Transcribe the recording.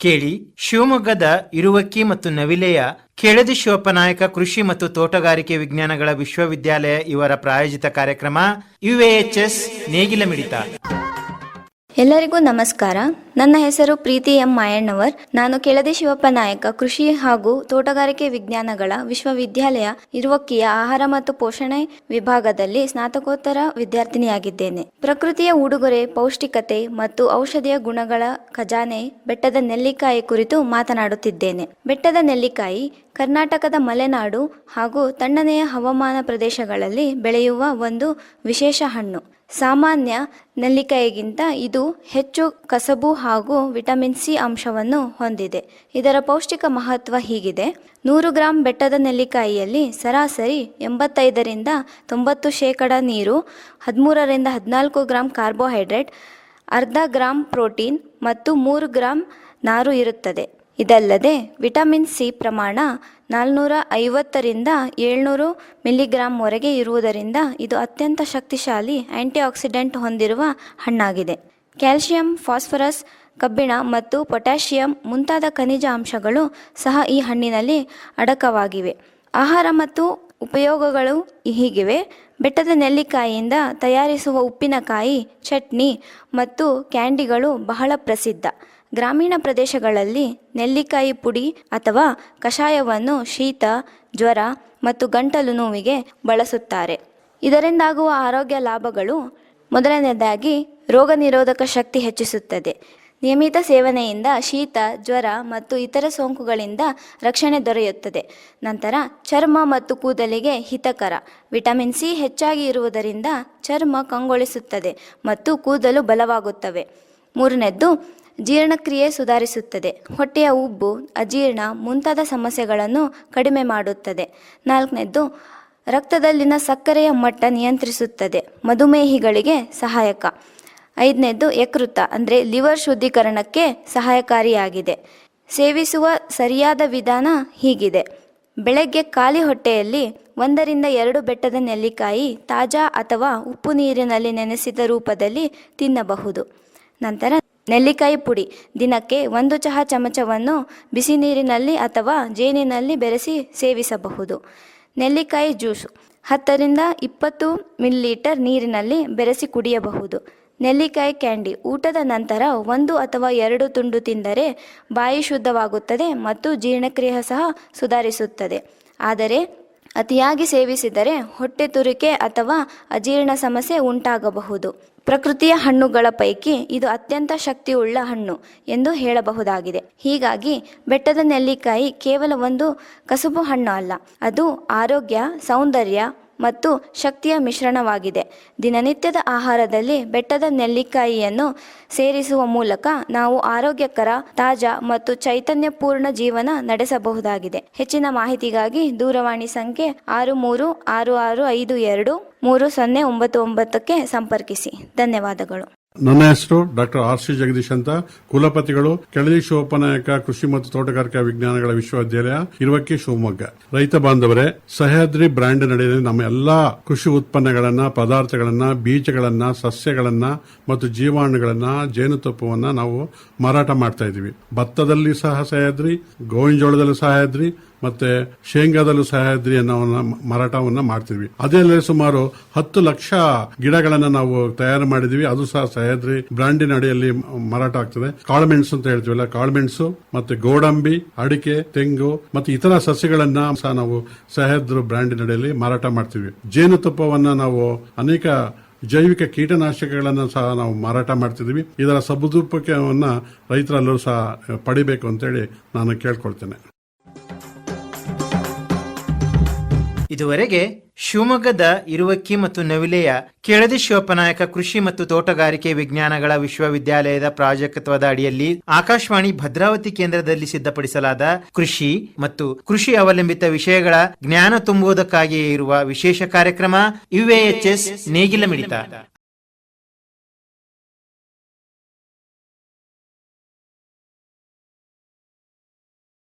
ಕೇಳಿ, ಶಿವಮೊಗ್ಗದ ಇರುವಕ್ಕಿ ಮತ್ತು ನವಿಲೆಯ ಕೆಳದಿ ಶಿವಪ್ಪನಾಯಕ ಕೃಷಿ ಮತ್ತು ತೋಟಗಾರಿಕೆ ವಿಜ್ಞಾನಗಳ ವಿಶ್ವವಿದ್ಯಾಲಯ ಇವರ ಪ್ರಾಯೋಜಿತ ಕಾರ್ಯಕ್ರಮ ಯುಎಎಚ್ಎಸ್ ನೇಗಿಲ ಮಿಡಿತ ಎಲ್ಲರಿಗೂ ನಮಸ್ಕಾರ. ನನ್ನ ಹೆಸರು ಪ್ರೀತಿ ಎಂ ಮಾಯಣ್ಣವರ್. ನಾನು ಕೆಳದಿ ಶಿವಪ್ಪ ನಾಯಕ, ಕೃಷಿ ಹಾಗೂ ತೋಟಗಾರಿಕೆ ವಿಜ್ಞಾನಗಳ ವಿಶ್ವವಿದ್ಯಾಲಯ ಇರುವಕ್ಕಿಯ ಆಹಾರ ಮತ್ತು ಪೋಷಣೆ ವಿಭಾಗದಲ್ಲಿ ಸ್ನಾತಕೋತ್ತರ ವಿದ್ಯಾರ್ಥಿನಿಯಾಗಿದ್ದೇನೆ. ಪ್ರಕೃತಿಯ ಉಡುಗೊರೆ, ಪೌಷ್ಟಿಕತೆ ಮತ್ತು ಔಷಧಿಯ ಗುಣಗಳ ಖಜಾನೆ ಬೆಟ್ಟದ ನೆಲ್ಲಿಕಾಯಿ ಕುರಿತು ಮಾತನಾಡುತ್ತಿದ್ದೇನೆ. ಬೆಟ್ಟದ ನೆಲ್ಲಿಕಾಯಿ ಕರ್ನಾಟಕದ ಮಲೆನಾಡು ಹಾಗೂ ತಣ್ಣನೆಯ ಹವಾಮಾನ ಪ್ರದೇಶಗಳಲ್ಲಿ ಬೆಳೆಯುವ ಒಂದು ವಿಶೇಷ ಹಣ್ಣು. ಸಾಮಾನ್ಯ ನೆಲ್ಲಿಕಾಯಿಗಿಂತ ಇದು ಹೆಚ್ಚು ಕಸಬು ಹಾಗೂ ವಿಟಮಿನ್ ಸಿ ಅಂಶವನ್ನು ಹೊಂದಿದೆ. ಇದರ ಪೌಷ್ಟಿಕ ಮಹತ್ವ ಹೀಗಿದೆ. ನೂರು ಗ್ರಾಂ ಬೆಟ್ಟದ ನೆಲ್ಲಿಕಾಯಿಯಲ್ಲಿ ಸರಾಸರಿ ಎಂಬತ್ತೈದರಿಂದ ತೊಂಬತ್ತು ಶೇಕಡ ನೀರು, ಹದಿಮೂರರಿಂದ ಹದಿನಾಲ್ಕು ಗ್ರಾಂ ಕಾರ್ಬೋಹೈಡ್ರೇಟ್, ಅರ್ಧ ಗ್ರಾಂ ಪ್ರೋಟೀನ್ ಮತ್ತು ಮೂರು ಗ್ರಾಂ ನಾರು ಇರುತ್ತದೆ. ಇದಲ್ಲದೆ ವಿಟಮಿನ್ ಸಿ ಪ್ರಮಾಣ ನಾಲ್ನೂರ ಐವತ್ತರಿಂದ ಏಳ್ನೂರು ಮಿಲಿಗ್ರಾಂವರೆಗೆ ಇರುವುದರಿಂದ ಇದು ಅತ್ಯಂತ ಶಕ್ತಿಶಾಲಿ ಆಂಟಿಆಕ್ಸಿಡೆಂಟ್ ಹೊಂದಿರುವ ಹಣ್ಣಾಗಿದೆ. ಕ್ಯಾಲ್ಸಿಯಂ ಫಾಸ್ಫರಸ್, ಕಬ್ಬಿಣ ಮತ್ತು ಪೊಟ್ಯಾಷಿಯಂ ಮುಂತಾದ ಖನಿಜ ಅಂಶಗಳು ಸಹ ಈ ಹಣ್ಣಿನಲ್ಲಿ ಅಡಕವಾಗಿವೆ. ಆಹಾರ ಮತ್ತು ಉಪಯೋಗಗಳು ಹೀಗಿವೆ. ಬೆಟ್ಟದ ನೆಲ್ಲಿಕಾಯಿಯಿಂದ ತಯಾರಿಸುವ ಉಪ್ಪಿನಕಾಯಿ, ಚಟ್ನಿ ಮತ್ತು ಕ್ಯಾಂಡಿಗಳು ಬಹಳ ಪ್ರಸಿದ್ಧ. ಗ್ರಾಮೀಣ ಪ್ರದೇಶಗಳಲ್ಲಿ ನೆಲ್ಲಿಕಾಯಿ ಪುಡಿ ಅಥವಾ ಕಷಾಯವನ್ನು ಶೀತ, ಜ್ವರ ಮತ್ತು ಗಂಟಲು ನೋವಿಗೆ ಬಳಸುತ್ತಾರೆ. ಇದರಿಂದಾಗುವ ಆರೋಗ್ಯ ಲಾಭಗಳು ಮೊದಲನೆಯದಾಗಿ ರೋಗ ನಿರೋಧಕ ಶಕ್ತಿ ಹೆಚ್ಚಿಸುತ್ತದೆ. ನಿಯಮಿತ ಸೇವನೆಯಿಂದ ಶೀತ, ಜ್ವರ ಮತ್ತು ಇತರ ಸೋಂಕುಗಳಿಂದ ರಕ್ಷಣೆ ದೊರೆಯುತ್ತದೆ. ನಂತರ ಚರ್ಮ ಮತ್ತು ಕೂದಲಿಗೆ ಹಿತಕರ, ವಿಟಮಿನ್ ಸಿ ಹೆಚ್ಚಾಗಿ ಇರುವುದರಿಂದ ಚರ್ಮ ಕಂಗೊಳಿಸುತ್ತದೆ ಮತ್ತು ಕೂದಲು ಬಲವಾಗುತ್ತವೆ. ಮೂರನೇದ್ದು, ಜೀರ್ಣಕ್ರಿಯೆ ಸುಧಾರಿಸುತ್ತದೆ. ಹೊಟ್ಟೆಯ ಉಬ್ಬು, ಅಜೀರ್ಣ ಮುಂತಾದ ಸಮಸ್ಯೆಗಳನ್ನು ಕಡಿಮೆ ಮಾಡುತ್ತದೆ. ನಾಲ್ಕನೇದ್ದು, ರಕ್ತದಲ್ಲಿನ ಸಕ್ಕರೆಯ ಮಟ್ಟ ನಿಯಂತ್ರಿಸುತ್ತದೆ. ಮಧುಮೇಹಿಗಳಿಗೆ ಸಹಾಯಕ. ಐದನೇದ್ದು, ಯಕೃತ, ಅಂದರೆ ಲಿವರ್ ಶುದ್ಧೀಕರಣಕ್ಕೆ ಸಹಾಯಕಾರಿಯಾಗಿದೆ. ಸೇವಿಸುವ ಸರಿಯಾದ ವಿಧಾನ ಹೀಗಿದೆ. ಬೆಳಗ್ಗೆ ಖಾಲಿ ಹೊಟ್ಟೆಯಲ್ಲಿ ಒಂದರಿಂದ ಎರಡು ಬೆಟ್ಟದ ನೆಲ್ಲಿಕಾಯಿ ತಾಜಾ ಅಥವಾ ಉಪ್ಪು ನೀರಿನಲ್ಲಿ ನೆನೆಸಿದ ರೂಪದಲ್ಲಿ ತಿನ್ನಬಹುದು. ನಂತರ ನೆಲ್ಲಿಕಾಯಿ ಪುಡಿ. ದಿನಕ್ಕೆ ಒಂದು ಚಹಾ ಚಮಚವನ್ನು ಬಿಸಿ ನೀರಿನಲ್ಲಿ ಅಥವಾ ಜೇನಿನಲ್ಲಿ ಬೆರೆಸಿ ಸೇವಿಸಬಹುದು. ನೆಲ್ಲಿಕಾಯಿ ಜ್ಯೂಸು. ಹತ್ತರಿಂದ ಇಪ್ಪತ್ತು ಮಿಲಿಲೀಟರ್ ನೀರಿನಲ್ಲಿ ಬೆರೆಸಿ ಕುಡಿಯಬಹುದು. ನೆಲ್ಲಿಕಾಯಿ ಕ್ಯಾಂಡಿ. ಊಟದ ನಂತರ ಒಂದು ಅಥವಾ ಎರಡು ತುಂಡು ತಿಂದರೆ ಬಾಯಿ ಶುದ್ಧವಾಗುತ್ತದೆ ಮತ್ತು ಜೀರ್ಣಕ್ರಿಯೆ ಸಹ ಸುಧಾರಿಸುತ್ತದೆ. ಆದರೆ ಅತಿಯಾಗಿ ಸೇವಿಸಿದರೆ ಹೊಟ್ಟೆ ತುರಿಕೆ ಅಥವಾ ಅಜೀರ್ಣ ಸಮಸ್ಯೆ ಉಂಟಾಗಬಹುದು. ಪ್ರಕೃತಿಯ ಹಣ್ಣುಗಳ ಪೈಕಿ ಇದು ಅತ್ಯಂತ ಶಕ್ತಿಯುಳ್ಳ ಹಣ್ಣು ಎಂದು ಹೇಳಬಹುದಾಗಿದೆ. ಹೀಗಾಗಿ ಬೆಟ್ಟದ ನೆಲ್ಲಿಕಾಯಿ ಕೇವಲ ಒಂದು ಕಸುಬು ಹಣ್ಣು ಅಲ್ಲ, ಅದು ಆರೋಗ್ಯ, ಸೌಂದರ್ಯ ಮತ್ತು ಶಕ್ತಿಯ ಮಿಶ್ರಣವಾಗಿದೆ. ದಿನನಿತ್ಯದ ಆಹಾರದಲ್ಲಿ ಬೆಟ್ಟದ ನೆಲ್ಲಿಕಾಯಿಯನ್ನು ಸೇರಿಸುವ ಮೂಲಕ ನಾವು ಆರೋಗ್ಯಕರ, ತಾಜಾ ಮತ್ತು ಚೈತನ್ಯಪೂರ್ಣ ಜೀವನ ನಡೆಸಬಹುದಾಗಿದೆ. ಹೆಚ್ಚಿನ ಮಾಹಿತಿಗಾಗಿ ದೂರವಾಣಿ ಸಂಖ್ಯೆ ಆರು ಮೂರು ಆರು ಆರು ಐದು ಎರಡು ಮೂರು ಸೊನ್ನೆ ಒಂಬತ್ತು ಒಂಬತ್ತಕ್ಕೆ ಸಂಪರ್ಕಿಸಿ. ಧನ್ಯವಾದಗಳು. ನನ್ನ ಹೆಸರು ಡಾಕ್ಟರ್ ಆರ್ ಸಿ ಜಗದೀಶ್ ಅಂತ. ಕುಲಪತಿಗಳು, ಕೆಳದಿ ಶಿವಪ್ಪನಾಯಕ ಕೃಷಿ ಮತ್ತು ತೋಟಗಾರಿಕಾ ವಿಜ್ಞಾನಗಳ ವಿಶ್ವವಿದ್ಯಾಲಯ, ಇರುವಕ್ಕೆ ಶಿವಮೊಗ್ಗ. ರೈತ ಬಾಂಧವರೇ, ಸಹ್ಯಾದ್ರಿ ಬ್ರ್ಯಾಂಡ್ ನಡೆಯಲ್ಲಿ ನಮ್ಮ ಎಲ್ಲಾ ಕೃಷಿ ಉತ್ಪನ್ನಗಳನ್ನ, ಪದಾರ್ಥಗಳನ್ನ, ಬೀಜಗಳನ್ನ, ಸಸ್ಯಗಳನ್ನ ಮತ್ತು ಜೀವಾಣುಗಳನ್ನ, ಜೇನುತುಪ್ಪವನ್ನ ನಾವು ಮಾರಾಟ ಮಾಡ್ತಾ ಇದೀವಿ ಭತ್ತದಲ್ಲಿ ಸಹ ಸಹ್ಯಾದ್ರಿ, ಗೋವಿನ ಜೋಳದಲ್ಲಿ ಸಹ್ಯಾದ್ರಿ ಮತ್ತೆ ಶೇಂಗಾದಲ್ಲೂ ಸಹ್ಯಾದ್ರಿ ಅನ್ನೋವನ್ನ ಮಾರಾಟವನ್ನ ಮಾಡ್ತೀವಿ ಅದೇ ಸುಮಾರು ಹತ್ತು ಲಕ್ಷ ಗಿಡಗಳನ್ನ ನಾವು ತಯಾರು ಮಾಡಿದೀವಿ. ಅದು ಸಹ ಸಹ್ಯಾದ್ರಿ ಬ್ರಾಂಡಿನ ಅಡಿಯಲ್ಲಿ ಮಾರಾಟ ಆಗ್ತದೆ. ಕಾಳುಮೆಣಸು ಅಂತ ಹೇಳ್ತೀವಲ್ಲ, ಕಾಳುಮೆಣಸು ಮತ್ತೆ ಗೋಡಂಬಿ, ಅಡಿಕೆ, ತೆಂಗು ಮತ್ತೆ ಇತರ ಸಸ್ಯಗಳನ್ನ ಸಹ ನಾವು ಸಹ್ಯಾದ್ರಿ ಬ್ರಾಂಡಿನ ಅಡಿಯಲ್ಲಿ ಮಾರಾಟ ಮಾಡ್ತೀವಿ ಜೇನುತುಪ್ಪವನ್ನ ನಾವು ಅನೇಕ ಜೈವಿಕ ಕೀಟನಾಶಕಗಳನ್ನು ಸಹ ನಾವು ಮಾರಾಟ ಮಾಡ್ತಿದ್ದೀವಿ ಇದರ ಸದುಪಯೋಗವನ್ನು ರೈತರಲ್ಲೂ ಸಹ ಪಡಿಬೇಕು ಅಂತೇಳಿ ನಾನು ಕೇಳ್ಕೊಳ್ತೇನೆ. ಇದುವರೆಗೆ ಶಿವಮೊಗ್ಗದ ಇರುವಕ್ಕಿ ಮತ್ತು ನವಿಲೆಯ ಕೆಳದಿ ಶಿವಪ್ಪನಾಯಕ ಕೃಷಿ ಮತ್ತು ತೋಟಗಾರಿಕೆ ವಿಜ್ಞಾನಗಳ ವಿಶ್ವವಿದ್ಯಾಲಯದ ಪ್ರಾಜೆಕ್ಟ್ವದ ಅಡಿಯಲ್ಲಿ ಆಕಾಶವಾಣಿ ಭದ್ರಾವತಿ ಕೇಂದ್ರದಲ್ಲಿ ಸಿದ್ಧಪಡಿಸಲಾದ ಕೃಷಿ ಮತ್ತು ಕೃಷಿ ಅವಲಂಬಿತ ವಿಷಯಗಳ ಜ್ಞಾನ ತುಂಬುವುದಕ್ಕಾಗಿಯೇ ಇರುವ ವಿಶೇಷ ಕಾರ್ಯಕ್ರಮ ಯುಎಎಚ್ಎಸ್ ನೇಗಿಲ ಮಿಡಿತ.